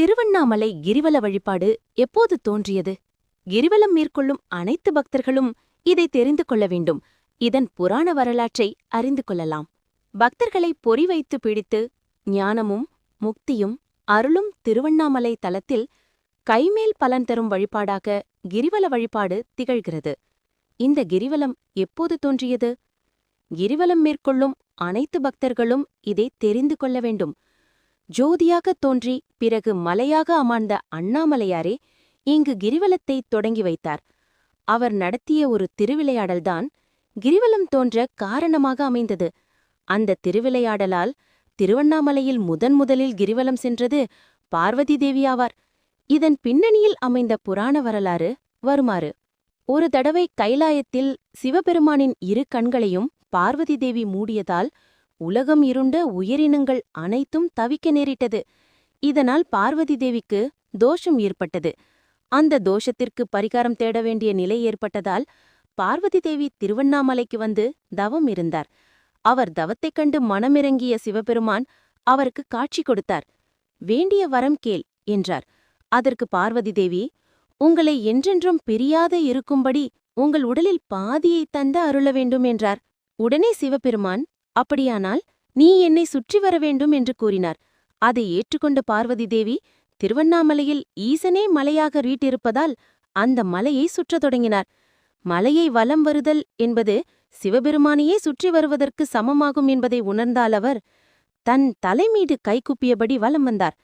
திருவண்ணாமலை கிரிவல வழிபாடு எப்போது தோன்றியது? கிரிவலம் மேற்கொள்ளும் அனைத்து பக்தர்களும் இதை தெரிந்து கொள்ள வேண்டும். இதன் புராண வரலாற்றை அறிந்து கொள்ளலாம். பக்தர்களை பொறி வைத்து பிடித்து ஞானமும் முக்தியும் அருளும் திருவண்ணாமலை தலத்தில் கைமேல் பலன் தரும் வழிபாடாக கிரிவல வழிபாடு திகழ்கிறது. இந்த கிரிவலம் எப்போது தோன்றியது? கிரிவலம் மேற்கொள்ளும் அனைத்து பக்தர்களும் இதை தெரிந்து கொள்ள வேண்டும். ஜோதியாகத் தோன்றி பிறகு மலையாக அமாழ்ந்த அண்ணாமலையாரே இங்கு கிரிவலத்தை தொடங்கி வைத்தார். அவர் நடத்திய ஒரு திருவிளையாடல்தான் கிரிவலம் தோன்ற காரணமாக அமைந்தது. அந்த திருவிளையாடலால் திருவண்ணாமலையில் முதன் முதலில் கிரிவலம் சென்றது பார்வதி தேவியாவார் இதன் பின்னணியில் அமைந்த புராண வரலாறு வருமாறு. ஒரு தடவை கைலாயத்தில் சிவபெருமானின் இரு கண்களையும் பார்வதி தேவி மூடியதால் உலகம் இருண்ட உயிரினங்கள் அனைத்தும் தவிக்க நேரிட்டது. இதனால் பார்வதி தேவிக்கு தோஷம் ஏற்பட்டது. அந்த தோஷத்திற்கு பரிகாரம் தேட வேண்டிய நிலை ஏற்பட்டதால் பார்வதி தேவி திருவண்ணாமலைக்கு வந்து தவம் இருந்தார். அவர் தவத்தைக் கண்டு மனமிறங்கிய சிவபெருமான் அவருக்கு காட்சி கொடுத்தார். வேண்டிய வரம் கேள் என்றார். அதற்கு பார்வதி தேவி உங்களை என்றென்றும் பிரியாத இருக்கும்படி உங்கள் உடலில் பாதியை தந்த அருள வேண்டும் என்றார். உடனே சிவபெருமான் அப்படியானால் நீ என்னை சுற்றி வர வேண்டும் என்று கூறினார். அதை ஏற்றுக்கொண்ட பார்வதி தேவி திருவண்ணாமலையில் ஈசனே மலையாக ரீட்டிருப்பதால் அந்த மலையை சுற்றத் தொடங்கினார். மலையை வலம் வருதல் என்பது சிவபெருமானையே சுற்றி வருவதற்கு சமமாகும் என்பதை உணர்ந்தால் அவர் தன் தலைமீது கைகுப்பியபடி வலம் வந்தார்.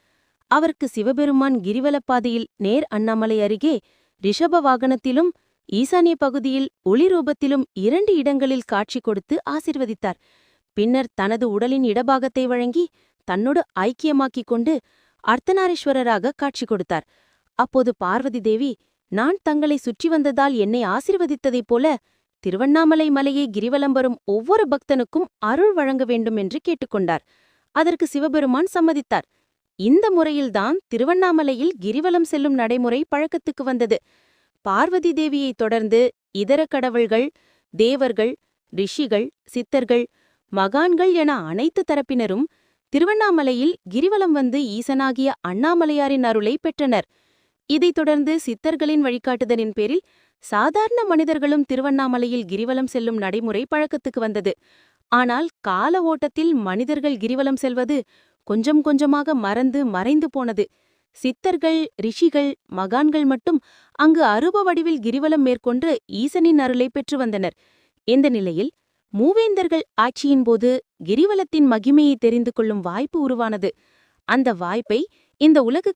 அவருக்கு சிவபெருமான் கிரிவலப்பாதையில் நேர் அண்ணாமலை அருகே ரிஷப வாகனத்திலும் ஈசானிய பகுதியில் ஒளி ரூபத்திலும் இரண்டு இடங்களில் காட்சி கொடுத்து ஆசிர்வதித்தார். பின்னர் தனது உடலின் இடபாகத்தை வழங்கி தன்னோடு ஐக்கியமாக்கிக் கொண்டு அர்த்தநாரீஸ்வரராக காட்சி கொடுத்தார். அப்போது பார்வதி தேவி நான் தங்களை சுற்றி வந்ததால் என்னை ஆசிர்வதித்ததைப் போல திருவண்ணாமலை மலையை கிரிவலம் வரும் ஒவ்வொரு பக்தனுக்கும் அருள் வழங்க வேண்டும் என்று கேட்டுக்கொண்டார் அதற்கு சிவபெருமான் சம்மதித்தார். இந்த முறையில்தான் திருவண்ணாமலையில் கிரிவலம் செல்லும் நடைமுறை பழக்கத்துக்கு வந்தது. பார்வதி தேவியைத் தொடர்ந்து இதர கடவுள்கள் தேவர்கள் ரிஷிகள் சித்தர்கள் மகான்கள் என அனைத்து தரப்பினரும் திருவண்ணாமலையில் கிரிவலம் வந்து ஈசனாகிய அண்ணாமலையாரின் அருளை பெற்றனர். இதைத் தொடர்ந்து சித்தர்களின் வழிகாட்டுதலின் பேரில் சாதாரண மனிதர்களும் திருவண்ணாமலையில் கிரிவலம் செல்லும் நடைமுறை பழக்கத்துக்கு வந்தது. ஆனால் கால ஓட்டத்தில் மனிதர்கள் கிரிவலம் செல்வது கொஞ்சம் கொஞ்சமாக மறந்து மறைந்து போனது. சித்தர்கள் ரிஷிகள் மகான்கள் மட்டும் அங்கு அருப வடிவில் கிரிவலம் மேற்கொண்டு ஈசனின் அருளை பெற்று வந்தனர். இந்த நிலையில் மூவேந்தர்கள் ஆட்சியின்போது கிரிவலத்தின் மகிமையை தெரிந்து கொள்ளும் வாய்ப்பு உருவானது. அந்த வாய்ப்பை இந்த உலகு